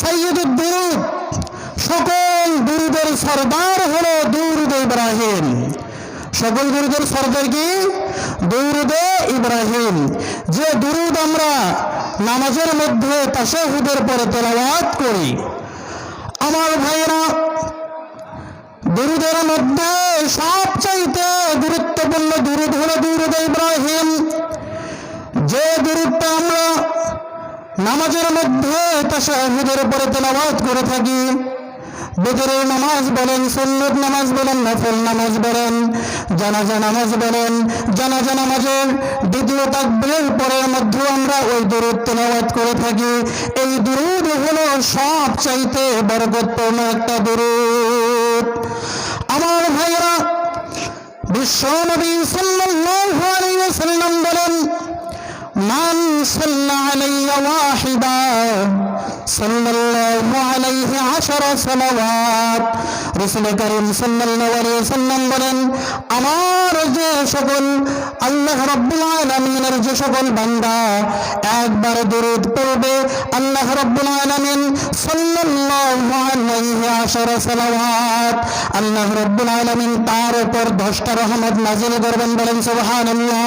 সাইয়দুদ দুরুদ। সকল দুরুদের সর্দার হলো দুরুদ ইব্রাহিম। সকল দুরুদের সর্দার কি? দুরুদে ইব্রাহিম। যে দুরুদ আমরা নামাজের মধ্যে তাশাহুদের পরে তেলাওয়াত করি। আমার ভাইরা দুরুদের মধ্যে সবচাইতে গুরুত্বপূর্ণ দুরুদ হলো দুরুদ ইব্রাহিম যে দুরুদটা আমরা নামাজের মধ্যে তাশাহুদের পরে তেলাওয়াত করে থাকি। বেতরের নামাজ বলেন, সুন্নত নামাজ বলেন, নফল নামাজ বলেন, জানাজা নামাজ বলেন। জানাজা নামাজের দ্বিতীয় তাকবীরের পরের মধ্যে আমরা ওই দুরুদ তেলাওয়াত করে থাকি। এই দুরুদ হলো সব চাইতে বরকতপূর্ণ একটা দুরুদ। আমার ভাইয়েরা বিশ্বনবী সাল্লাল্লাহু আলাইহি ওয়াসাল্লাম বলেন মান সাল্লা আলাইয়া ওয়াহিদা, সাল্লাল্লাহু আলাইহি আশারা সালাওয়াত। রাসূল করিম সাল্লাল্লাহু আলাইহি ওয়াসাল্লাম বলেন, আমার যে সকল আল্লাহ রাব্বুল আলামিনের যে সকল বান্দা একবার দরুদ পড়বে, আল্লাহ রাব্বুল আলামিন সাল্লাল্লাহু আলাইহি আশারা সালাওয়াত। আল্লাহ রাব্বুল আলামিন তার উপর দশটা রহমত নাজিল করবেন বলেন, সুবহানাল্লাহ।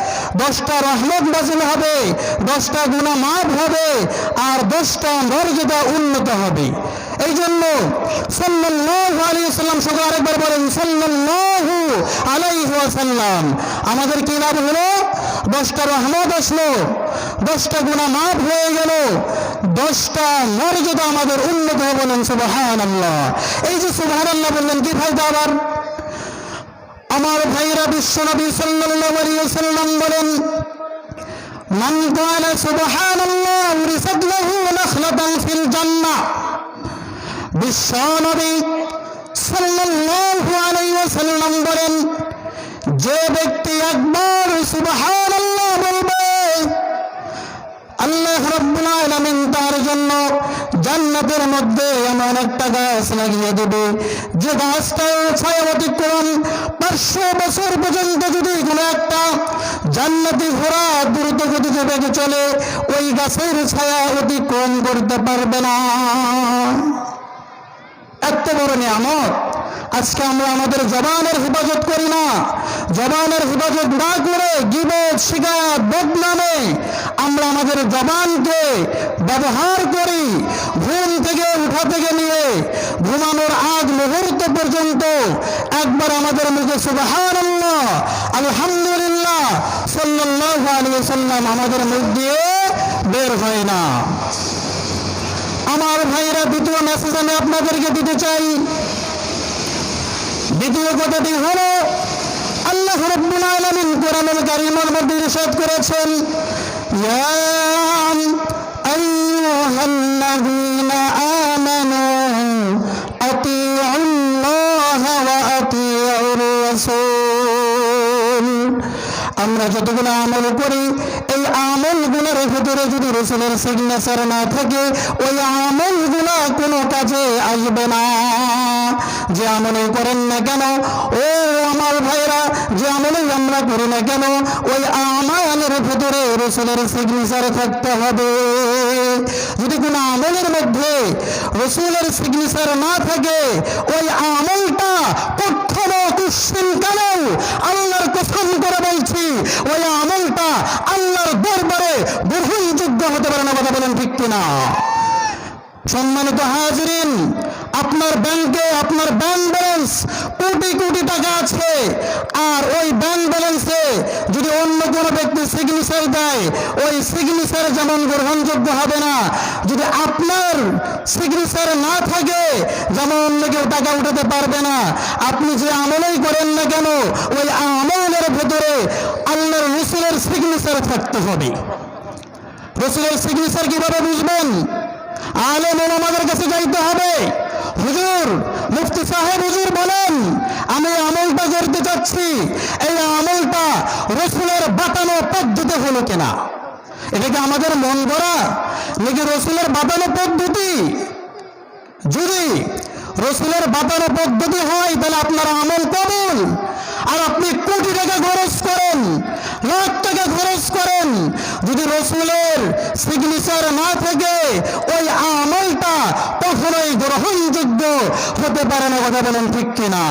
দশটা রহমত নাজিল হবে, দশটা গুণা মাফ হবে, আর দশটা মর্যাদা উন্নত হবে। এই জন্য সাল্লাল্লাহু আলাইহি ওয়াসাল্লাম সবাই আরেকবার বলেন, সাল্লাল্লাহু আলাইহি ওয়াসাল্লাম। আমাদের কি লাভ হলো? দশটা রহমত আসলো, দশটা গুণা মাফ হয়ে গেল, দশটা মর্যাদা আমাদের উন্নত হবে বলেন, সুবহানাল্লাহ। এই যে সুবহানাল্লাহ বললেন, কি ফায়দা আবার? আমার ভাইরা বিশ্বনবী সাল্লাল্লাহু আলাইহি ওয়াসাল্লাম বলেন, মান ক্বালা সুবহানাল্লাহ উরিসাত লাহু নাখলাতান ফিল জান্নাহ সাল্লাল্লাহু আলাইহি ওয়াসাল্লাম বলেন, যে ব্যক্তি একবার সুবহানাল্লাহ বলবে, আল্লাহ রাব্বুল তার জন্য জান্নাতের মধ্যে এমন একটা গাছ লাগিয়ে দেবে। যে গাছটাও ছায়া অতিক্রম পাঁচশো বছর পর্যন্ত যদি কোনো একটা জান্নাতি ঘোড়া দ্রুত গতিতে বেগে চলে, ওই গাছের ছায়া অতিক্রম করতে পারবে না। এত বড় নিয়ামত। আজকে আমরা আমাদের জবানের হেফাজত করি না। জবানের হেফাজত না করে গিবত, শিকার, বদনামে আমরা আমাদের জবানকে ব্যবহার করি, ঘুম থেকে, উঠা থেকে নিয়ে ঘুমানোর আগ মুহূর্ত পর্যন্ত একবার আমাদের মুখে সুবহানাল্লাহ, আলহামদুলিল্লাহ, সাল্লাল্লাহু আলাইহি সাল্লাম আমাদের মুখ দিয়ে বের হয় না। আমার ভাইরা, দ্বিতীয় মেসেজ আমি আপনাদেরকে দিতে চাই। দ্বিতীয় কথাটি হলো, আল্লাহ রব্বুল আলামিন কোরআনুল কারীমের মধ্যে ইরশাদ করেছেন আমরা যতগুলো আমল করি, এই আমলগুলোর ভেতরে যদি রসুলের সিগনেচার না থাকে, ওই আমলগুলো কোনো কাজে আসবে না। যে আমলে করেন না কেন? ও আমার ভাইরা, যে আমলে আমরা করি না কেন? ওই আমলের ভেতরে রসুলের সিগনেচার থাকতে হবে। যদি কোনো আমলের মধ্যে রসুলের সিগনেচার না থাকে, ওই আমলটা কখনো কুশ্চিন কেন আল্লাহর কসম করে বলছি, ওই আমলটা আল্লাহর দরবারে গ্রহণযোগ্য হতে পারে না, কথা বলেন ঠিক কিনা? সম্মানিত হাজিরিন ব্যাংকে আপনার ব্যাংক ব্যালেন্স কোটি কোটি টাকা আছে। আর ওই ব্যাংক ব্যালেন্সে যদি অন্য কোনো ব্যক্তি সিগনেচার দেয়, ওই সিগনেচার যেমন গ্রহণযোগ্য হবে না, যদি আপনার সিগনেচার না থাকে, যেমন অন্য কেউ টাকা উঠাতে পারবে না, আপনি যে আমলেই করেন না কেন, ওই আমলের ভেতরে আল্লাহর রসুলের সিগনেচার থাকতে হবে। রসুলের সিগনেচার কীভাবে বুঝবেন? আলেম আমাদের কাছে যাইতে হবে। হুজুর, মুফতি সাহেব হুজুর বলেন, আমি আমলটা করতে চাচ্ছি এই আমলটা রসুলের বাতানো পদ্ধতি হলো কিনা? এটা কি আমাদের মন গড়া? নাকি রসুলের বাতানো পদ্ধতি? যদি রসুলের বাতানো পদ্ধতি হয়, তাহলে আপনার আমল কবুল। আর আপনি কোটি টাকা খরচ করেন লাখ টাকা খরচ করেন যদি রসুলের সিগনেচার না থাকে, ওই আমলটা কখনোই গ্রহণযোগ্য হতে পারে না, কথা বলেন ঠিক কিনা?